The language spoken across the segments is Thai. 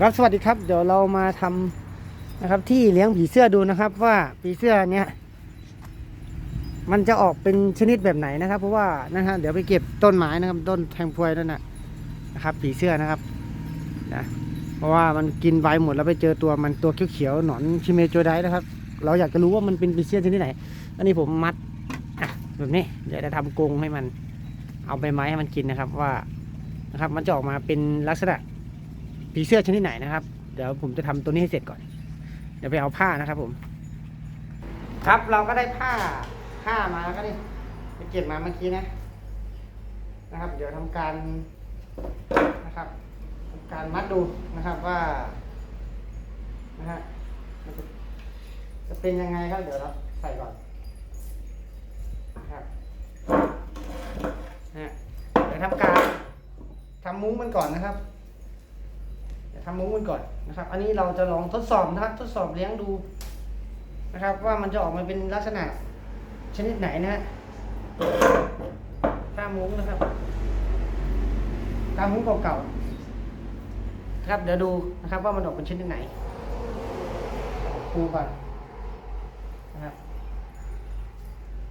ครับสวัสดีครับเดี๋ยวเรามาทำนะครับ ที่เลี้ยงผีเสื้อดูนะครับ ว่าผีเสื้อเนี้ยมันจะออกเป็นชนิดแบบไหนนะครับ เพราะว่านะฮะเดี๋ยวไปเก็บต้นไม้นะครับ ต้นแทงพวยนั่นนะนะครับ ผีเสื้อนะครับนะเพราะว่ามันกินใบหมดแล้วไปเจอตัวมันตัวเขียวๆหนอนชิเมโจไดนะครับ เราอยากจะรู้ว่ามันเป็นผีเสื้อชนิดไหนอันนี้ผมมัดอะแบบนี้เดี๋ยวจะทำกรงให้มัน เอาใบไม้ให้มันกินนะครับว่านะครับ มันจะออกมาเป็นลักษณะ ผีเสื้อชนิดไหนนะครับ เดี๋ยวผมจะทำตัวนี้ให้เสร็จก่อน เดี๋ยวไปเอาผ้านะครับ ผม ครับเราก็ได้ผ้าผ้ามาแล้วก็นี่ไปเก็บมาเมื่อกี้นะ นะครับ เดี๋ยวทำการนะครับทำการมัดดูนะครับว่านะฮะจะจะเป็นยังไงครับ เดี๋ยวเราใส่ก่อนนะครับนะเดี๋ยวทำการทำมุ้งมันก่อนนะครับ ทำมุ้งมันก่อนนะครับ อันนี้เราจะลองทดสอบนะครับ ทดสอบเลี้ยงดูนะครับ ว่ามันจะออกมาเป็นลักษณะชนิดไหนนะฮะถ้ามุ้งนะครับตามมุ้งเก่าๆนะครับ เดี๋ยวดูนะครับ ว่ามันออกเป็นชนิดไหนดูก่อนนะครับ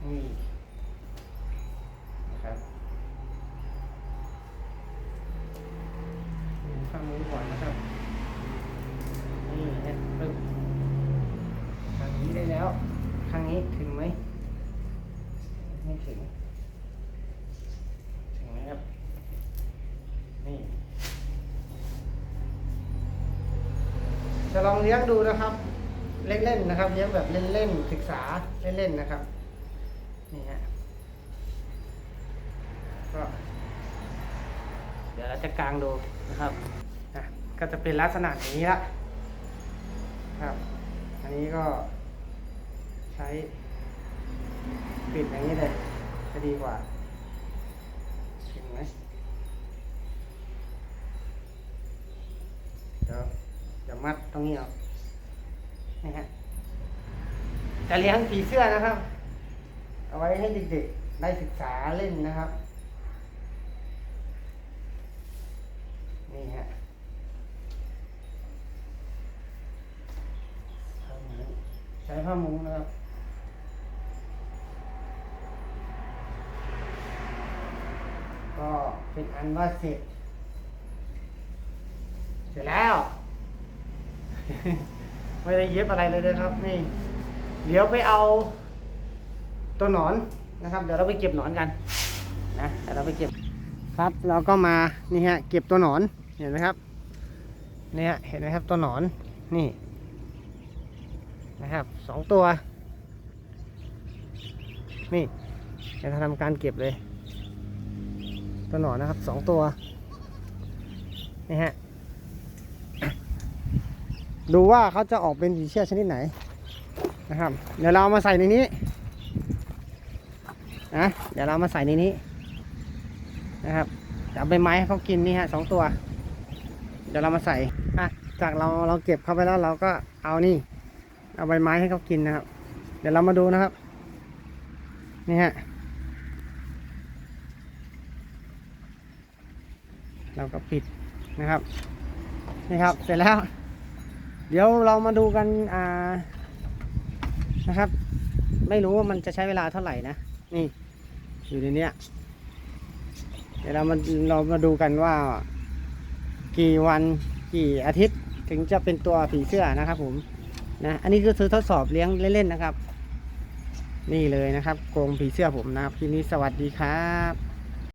นี่นะครับข้างมุ้งก่อนนะครับ นี่นะปึ๊บทางนี้ได้แล้วทางนี้ ถึงไหมไม่ถึง ถึงไหมครับ นี่ จะลองเลี้ยงดูนะครับ เล่นๆนะครับ เลี้ยงแบบเล่นๆศึกษาเล่นๆนะครับ นี่ฮะก็เดี๋ยวเราจะกางดูนะครับอะก็จะเป็นลักษณะอย่างนี้ละครับ อันนี้ก็ ช้ปิดอย่างนี้เลยจะดีกว่าถึงไหมเดี๋ยวเดี๋ยวมัดตรงนี้เอานะฮะจะเลี้ยงผีเสื้อนะครับ เอาไว้ให้เด็กๆได้ศึกษาเล่นนะครับ นี่ฮะใช้ผ้ามุ้งนะครับ ก็เป็นอันว่าเสร็จ เสร็จแล้ว ไม่ได้เย็บอะไรเลยนะครับ นี่ เดี๋ยวไปเอาตัวหนอนนะครับ เดี๋ยวเราไปเก็บหนอนกันนะเดี๋ยวเราไปเก็บ ครับ เราก็มานี่ฮะ เก็บตัวหนอนเห็นไหมครับนี่ฮะเห็นไหมครับตัวหนอนนี่นะครับสองตัว นี่จะทำการเก็บเลย ตัวหนอนนะครับสองตัวนี่ฮะดูว่าเขาจะออกเป็นผีเชือกชนิดไหนนะครับ เดี๋ยวเรามาใส่ในนี้นะเดี๋ยวเรามาใส่ในนี้นะครับจะเอาใบไม้ให้เขากินนี่ฮะสองตัว เดี๋ยวเรามาใส่อะจากเราเราเก็บเข้าไปแล้วเราก็เอานี่เอาใบไม้ให้เขากินนะครับ เดี๋ยวเรามาดูนะครับนี่ฮะ เราก็ปิดนะครับนี่ครับเสร็จแล้ว เดี๋ยวเรามาดูกันอ่านะครับ ไม่รู้ว่ามันจะใช้เวลาเท่าไหร่นะนี่อยู่ในเนี้ยเดี๋ยวเรามาเรามาดูกันว่า กี่วันกี่อาทิตย์ถึงจะเป็นตัวผีเสื้อนะครับ ผมนะอันนี้คือทดสอบเลี้ยงเล่นๆนะครับ นี่เลยนะครับโกงผีเสื้อผมนะครับทีนี้สวัสดีครับ